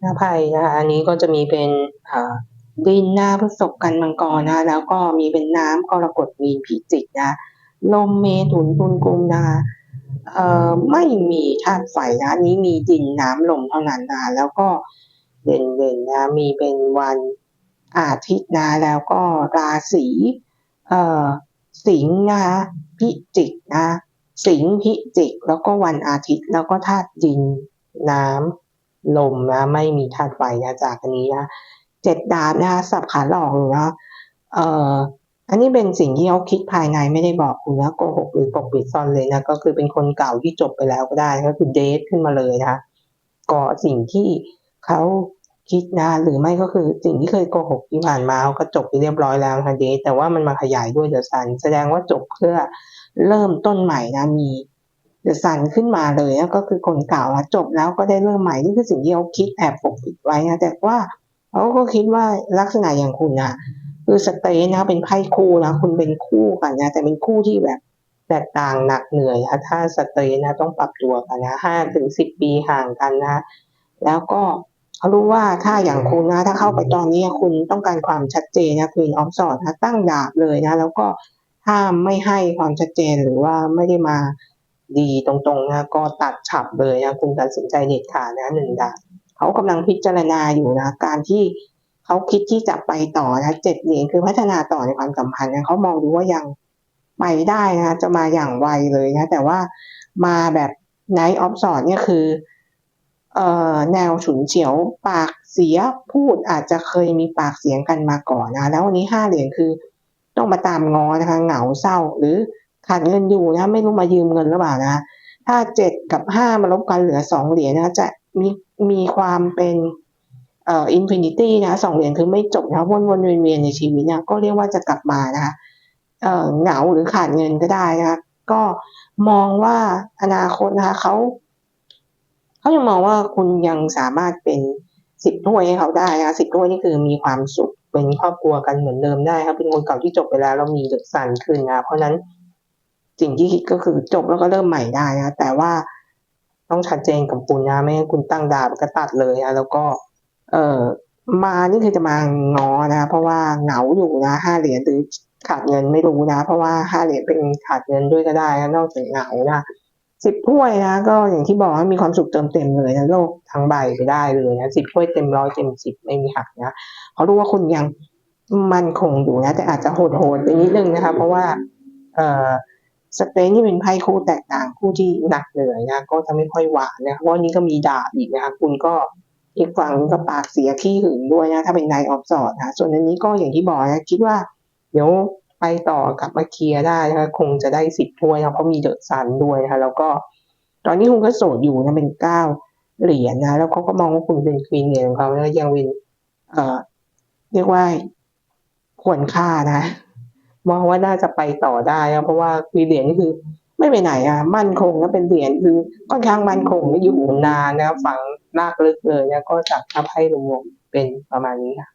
หน้าไพ่นะคะอันนี้ก็จะมีเป็นดินหน้าพฤษภกันมังกรนะแล้วก็มีเป็นน้ำกรกฎมีนพิจิกนะลมเมถุนตุลกุมนะคะเอ่อไม่มีธาตุไฟนะนี้มีดินน้ำลมเท่านั้นนะแล้วก็เด่นๆนะมีเป็นวันอาทิตย์นะแล้วก็ราศีเอ่อสิงห์นะคะพิจิกนะ สิงห์พิจิก แล้วก็วันอาทิตย์แล้วก็ธาตุดินน้ำ ลมนะ ไม่มีธาตุไฟนะจากอันนี้นะเจ็ดดาบนะสับขาหลอกนะเอ่ออันนี้เป็นสิ่งที่เขาคิดภายในไม่ได้บอกคุณนะโกหกหรือปกปิดซ่อนเลยนะก็คือเป็นคนเก่าที่จบไปแล้วก็ได้ก็คือเดทขึ้นมาเลยนะก่อสิ่งที่เขาคิดนะหรือไม่ก็คือสิ่งที่เคยโกหกที่ผ่านมาเขาก็จบไปเรียบร้อยแล้วนะคะเดทแต่ว่ามันมาขยายด้วยเดอะซันแสดงว่าจบเพื่อเริ่มต้นใหม่นะมี เดอะซันขึ้นมาเลยนะก็คือคนเก่าจบแล้วก็ได้เริ่มใหม่นี่คือสิ่งที่เขาคิดแอบปกปิดไว้นะแต่ว่าเขาก็คิดว่าลักษณะอย่างคุณนะคือสเตนนะเป็นไพ่คู่นะคุณเป็นคู่กันนะแต่เป็นคู่ที่แบบแตกต่างหนักเหนื่อยนะถ้าสเตนนะต้องปรับตัวกันนะห้าถึงสิบปีห่างกันนะ แล้วก็เขารู้ว่าถ้าอย่างคุณนะ ถ้าเข้าไปตอนนี้คุณต้องการความชัดเจนนะค u ีนออฟสอดนะตั้งดาบเลยนะ แล้วก็ถ้าไม่ให้ความชัดเจนหรือว่าไม่ได้มา ดีตรงๆนะก็ตัดฉับเลยนะคุณตัดสินใจเด็ดขาดนะหนึ่งดาเขากำลังพิจารณาอยู่นะการที่เขาคิดที่จะไปต่อนะเจ็ดเหรียญคือพัฒนาต่อในความสัมพันธ์นะเขามองดูว่ายังไปได้นะจะมาอย่างไวเลยนะแต่ว่ามาแบบไนท์ออฟสอดเนี่ยคือเอ่อแนวฉุนเฉียวปากเสียพูดอาจจะเคยมีปากเสียงกันมาก่อนนะ แล้ววันนี้ห้าเหรียญคือต้องมาตามง้อนะคะเหงาเศร้าหรือ ขาดเงินอยู่นะ ไม่รู้มายืมเงินหรือเปล่านะ ถ้าเจ็ดกับห้ามาลบกันเหลือสองเหรียญนะ จะมีมีความเป็นเอ่ออินฟินิตี้นะสองเหรียญคือไม่จบนะวนวนเวียนเวียนในชีวิตนะก็เรียกว่าจะกลับมานะคะเอ่อเหงาหรือขาดเงินก็ได้นะคะก็มองว่าอนาคตนะคะเขาเขายังมองว่าคุณยังสามารถเป็นสิบถ้วยให้เขาได้นะสิบถ้วยนี่คือมีความสุขเป็นครอบครัวกันเหมือนเดิมได้ครับเป็นคนเก่าที่จบไปแล้วแล้วมีเดือดสั่นขึ้นนะเพราะนั้น สิ่งที่คิดก็คือจบแล้วก็เริ่มใหม่ได้นะแต่ว่าต้องชัดเจนกับคุณนะไม่งั้นคุณตั้งดาบก็ตัดเลยนะแล้วก็ เออมานี่คือจะมางอนะ เพราะว่าเหงาอยู่นะห้าเหรียญหรือขาดเงินไม่รู้นะ เพราะว่าห้าเหรียญเป็นขาดเงินด้วยก็ได้นะนอกจากเหงานะสิบถ้วยนะก็อย่างที่บอกว่ามีความสุขเติมเต็มเลยนะโลกทั้งใบไปได้เลยนะสิบถ้วยเต็มร้อยเต็มสิบไม่มีหักนะเขารู้ว่าคุณยังมั่นคงอยู่นะ แต่อาจจะโหดโหดไปนิดนึงนะคะเพราะว่า เอ่อ สเปนที่เป็นไพ่คู่แตกต่างคู่ที่หนักเหนื่อยนะก็จะไม่ค่อยหวานนะเพราะนี้ก็มีดาบอีกนะคะคุณก็อีกฝั่งก็ปากเสียขี้หึงด้วยนะถ้าเป็นนายออฟสอดนะส่วนอันนี้ก็อย่างที่บอกนะคิดว่าเดี๋ยวไปต่อกับมาเคลียได้นะคะคงจะได้สิบถ้วยนะเพราะมีเดอะซันด้วยนะคะแล้วก็ตอนนี้คุณก็โสดอยู่นะเป็นเก้าเหรียญนะ แล้วเขาก็มองว่าคุณเป็นควีนเหรียญของเขาแล้วยังเป็นเอ่อเรียกว่าควรค่านะ มองว่าน่าจะไปต่อได้เพราะว่ามีเหรียญคือไม่ไปไหนอะ มั่นคงก็เป็นเหรียญคือค่อนข้างมั่นคงอยู่นานนะฝังลากลึกเลยนะก็จากทับให้รวมเป็นประมาณนี้ค่ะ